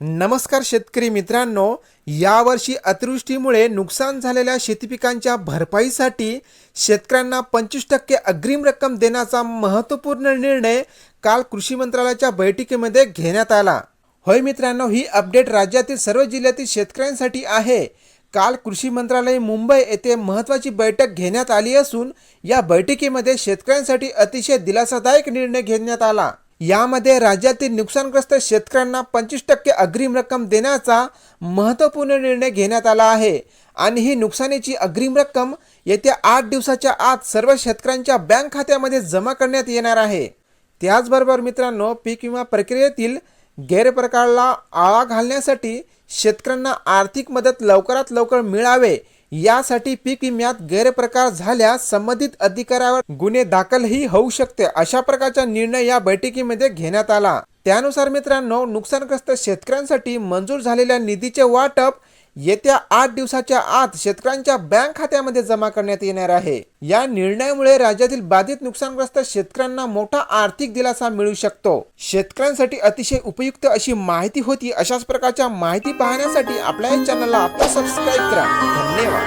नमस्कार शेतकरी मित्रांनो यावर्षी अतिवृष्टीमुळे नुकसान झालेल्या शेतीपिकांच्या भरपाईसाठी शेतकऱ्यांना पंचवीस टक्के अग्रिम रक्कम देण्याचा महत्त्वपूर्ण निर्णय काल कृषी मंत्रालयाच्या बैठकीमध्ये घेण्यात आला. होय मित्रांनो ही अपडेट राज्यातील सर्व जिल्ह्यातील शेतकऱ्यांसाठी आहे. काल कृषी मंत्रालय मुंबई येथे महत्त्वाची बैठक घेण्यात आली असून या बैठकीमध्ये शेतकऱ्यांसाठी अतिशय दिलासादायक निर्णय घेण्यात आला. यामध्ये राज्यातील नुकसानग्रस्त शेतकऱ्यांना पंचवीस टक्के अग्रिम रक्कम देण्याचा महत्त्वपूर्ण निर्णय घेण्यात आला आहे. आणि ही नुकसानीची अग्रिम रक्कम येत्या आठ दिवसाच्या आत सर्व शेतकऱ्यांच्या बँक खात्यामध्ये जमा करण्यात येणार आहे. त्याचबरोबर मित्रांनो पीक विमा प्रक्रियेतील गैरप्रकारला आळा घालण्यासाठी शेतकऱ्यांना आर्थिक मदत लवकरात लवकर मिळावे यासाठी पीक विम्यात गैरप्रकार झाल्यास संबंधित अधिकाऱ्यावर गुन्हे दाखलही होऊ शकते अशा प्रकारचा निर्णय या बैठकीमध्ये घेण्यात आला. त्यानुसार मित्रांनो नुकसानग्रस्त शेतकऱ्यांसाठी मंजूर झालेल्या निधीचे वाटप येत्या आठ दिवसाच्या आत शेतकऱ्यांच्या बँक खात्यामध्ये जमा करण्यात येणार आहे. या निर्णयामुळे राज्यातील बाधित नुकसानग्रस्त शेतकऱ्यांना मोठा आर्थिक दिलासा मिळू शकतो. शेतकऱ्यांसाठी अतिशय उपयुक्त अशी माहिती होती अशाच प्रकारच्या माहिती पाहण्यासाठी आपल्या या चॅनलला आपण सबस्क्राईब करा. धन्यवाद.